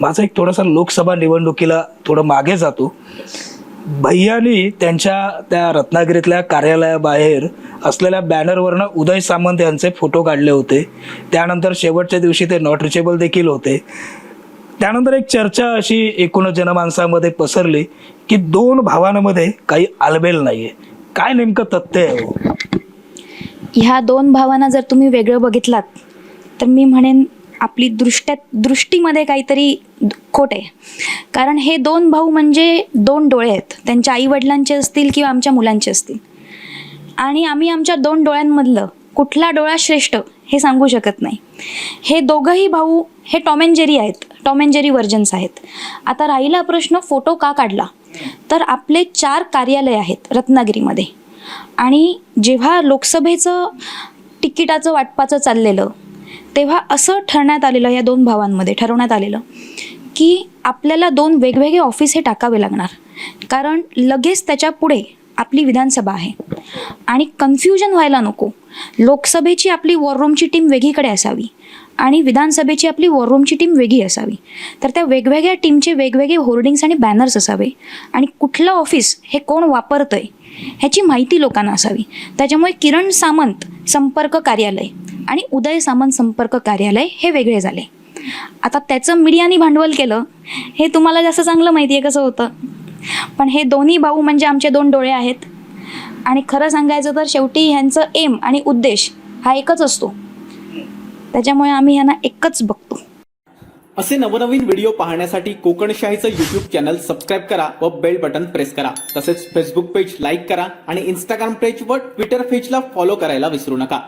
माझा एक थोडासा लोकसभा निवडणुकीला थोडं मागे जातो. भैयानी त्यांच्या त्या रत्नागिरीतल्या कार्यालयाबाहेर असलेल्या बॅनरवरनं उदय सामंत यांचे फोटो काढले होते. त्यानंतर शेवटच्या दिवशी ते नॉट रिचेबल देखील होते. त्यानंतर एक चर्चा अशी एकूणच जनमानसामध्ये पसरली की दोन भावांमध्ये काही आलबेल नाहीये. काय नेमकं तथ्य आहे हो? ह्या दोन भावांना जर तुम्ही वेगळं बघितलात तर मी म्हणेन आपली दृष्ट्यात दृष्टीमध्ये काहीतरी खोट आहे. कारण हे दोन भाऊ म्हणजे दोन डोळे आहेत. त्यांच्या आईवडिलांचे असतील किंवा आमच्या मुलांचे असतील. आणि आम्ही आमच्या दोन डोळ्यांमधलं कुठला डोळा श्रेष्ठ हे सांगू शकत नाही. हे दोघंही भाऊ हे टॉम अँड जेरी आहेत. टॉम अँड जेरी व्हर्जन्स आहेत. आता राहिला प्रश्न फोटो का काढला? तर आपले चार कार्यालय आहेत रत्नागिरीमध्ये. आणि जेव्हा लोकसभेचं तिकिटाचं वाटपाचं चाललेलं तेव्हा असं ठरण्यात आलेलं या दोन भावांमध्ये ठरवण्यात आलेलं की आपल्याला दोन वेगवेगळे ऑफिस हे टाकावे लागणार. कारण लगेच त्याच्या पुढे आपली विधानसभा आहे. आणि कन्फ्युजन व्हायला नको. लोकसभेची आपली वॉररूमची टीम वेगळीकडे असावी. आणि विधानसभेची आपली वॉररूमची टीम वेगळी असावी. तर त्या वेगवेगळ्या टीमचे वेगवेगळे होर्डिंग्स आणि बॅनर्स असावे. आणि कुठलं ऑफिस हे कोण वापरतं आहे ह्याची माहिती लोकांना असावी. त्याच्यामुळे किरण सामंत संपर्क कार्यालय आणि उदय सामंत संपर्क कार्यालय हे वेगळे झाले. आता त्याचं मीडियाने भांडवल केलं हे तुम्हाला जास्त चांगलं माहिती आहे कसं होतं? पण हे दोन्ही भाऊ म्हणजे आमचे दोन डोळे आहेत. आणि खरं सांगायचं तर शेवटी ह्यांचं एम आणि उद्देश हा एकच असतो. त्याच्यामुळे आम्ही ह्यांना एकच बघतो. असे नवनवीन व्हिडिओ पाहण्यासाठी कोकणशाहीचं युट्यूब चॅनल सबस्क्राईब करा व बेल बटन प्रेस करा. तसेच फेसबुक पेज लाईक करा आणि इंस्टाग्राम पेज व ट्विटर पेजला फॉलो करायला विसरू नका.